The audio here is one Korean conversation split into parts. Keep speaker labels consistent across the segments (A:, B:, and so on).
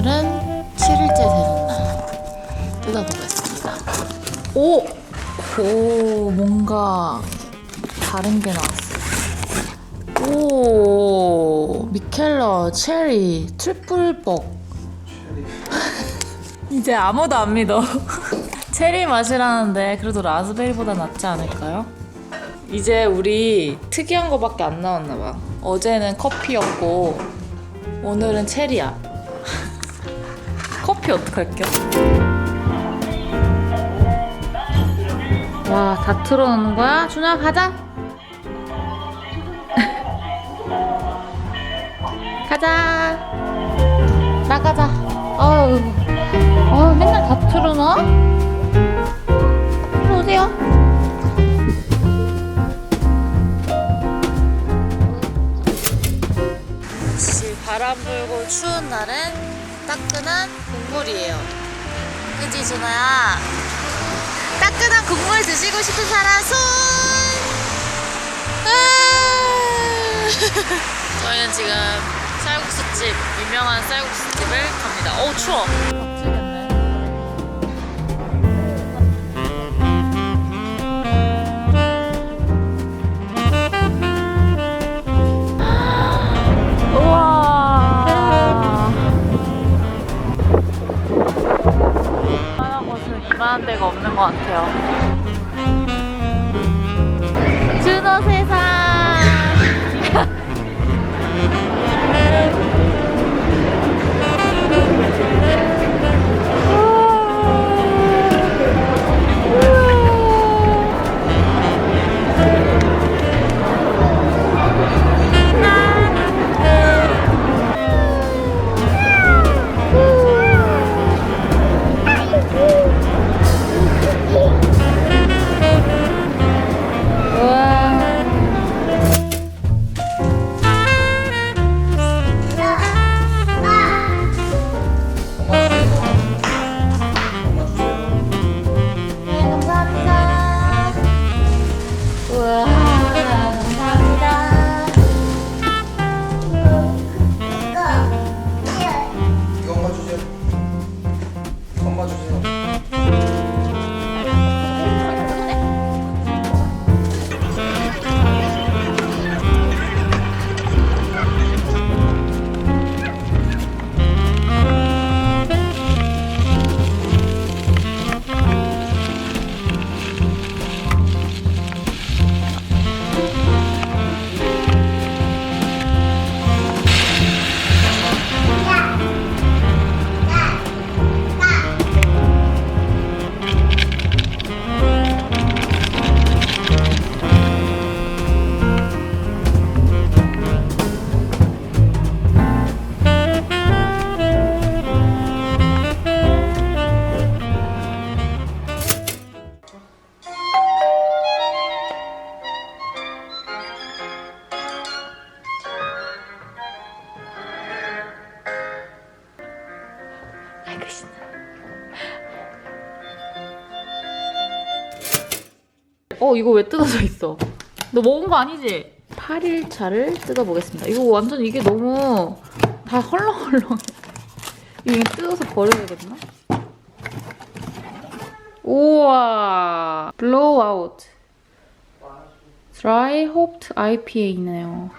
A: 오늘은 7일째 되는 날 뜯어보겠습니다. 오! 오, 뭔가 다른 게 나왔어. 오, 미켈러, 체리, 트리플복. 이제 아무도 안 믿어. 체리 맛이라는데 그래도 라즈베리보다 낫지 않을까요? 이제 우리 특이한 거밖에 안 나왔나 봐. 어제는 커피였고 오늘은 체리야. 커피 어떡할게요? 와, 다 틀어놓는 거야? 준아, 가자! 가자! 나가자! 어우, 어 맨날 다 틀어놔? 일로 오세요. 바람 불고 추운 날은 따끈한 국물이에요. 그지 준아야? 따끈한 국물 드시고 싶은 사람 손! 아! 저희는 지금 쌀국수집, 유명한 쌀국수집을 갑니다. 어우 추워. 이만한 데가 없는 것 같아요. 준호 세상. 어 이거 왜 뜯어져 있어? 너 먹은 거 아니지? 8일차를 뜯어보겠습니다. 이거 완전 이게 너무 다 헐렁헐렁해. 이거 뜯어서 버려야겠나? 우와 블로우아웃 드라이 호프트 IPA네요.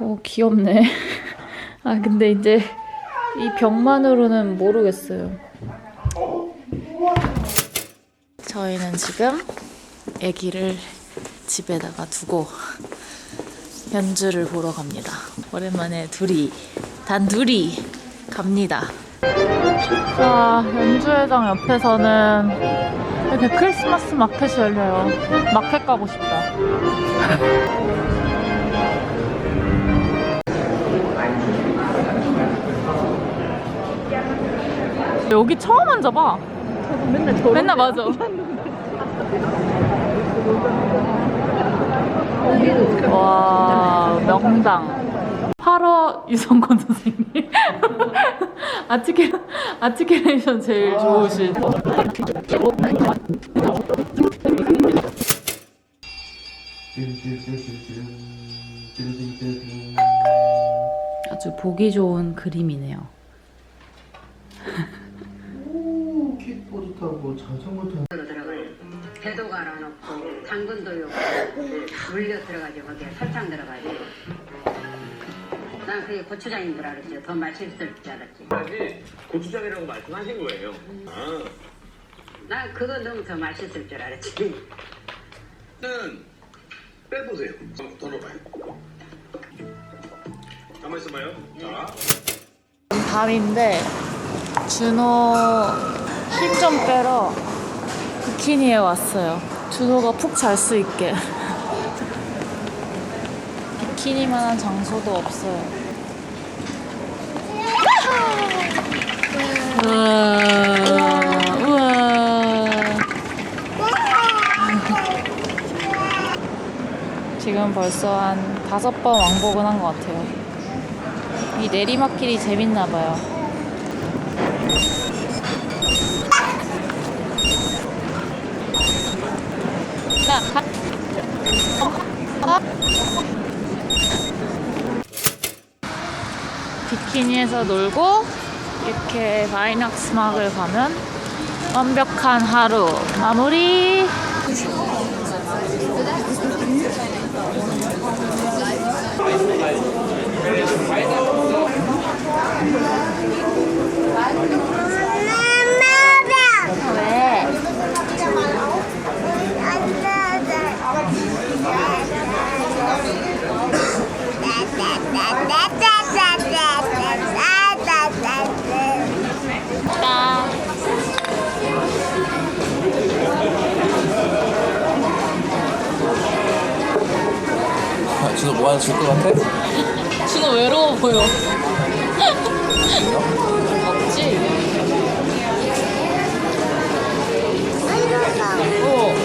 A: 오 귀엽네. 아 근데 이제 이 병만으로는 모르겠어요. 저희는 지금 아기를 집에다가 두고 연주를 보러 갑니다. 오랜만에 둘이 단 둘이 갑니다. 자 연주회장 옆에서는 이렇게 크리스마스 마켓이 열려요. 마켓 가고 싶다. 여기 처음 앉아봐. 맨날 저 맨날 맞아. 와 명당 8호 유성권 선생님 아티케 아티케레이션 제일 좋으신 아주 보기 좋은 그림이네요.
B: 오, 킥보드 타고 자전거 타고.
C: 배도 갈아놓고 당근도 넣고 물려 들어가지고 거기에 설탕 들어가지고 난 그게 고추장인 줄 알았죠. 더 맛있을 줄 알았지.
D: 까지 고추장이라고 말씀하신 거예요. 아,
C: 난 그거 넣으면 더 맛있을 줄 알았지.
D: 일단 빼보세요. 더 넣어봐요. 가만 있어봐요. 자,
A: 밤인데 준호 힘 좀 빼러 비키니에 왔어요. 준호가 푹 잘 수 있게. 비키니만한 장소도 없어요. 우와. 지금 벌써 한 다섯 번 왕복은 한 것 같아요. 이 내리막길이 재밌나 봐요. 비키니에서 놀고 이렇게 바이낙스 막을 가면 완벽한 하루 마무리.
B: 너만 줄 것 같아?
A: 준호 외로워 보여.
B: 없지? 아, 어.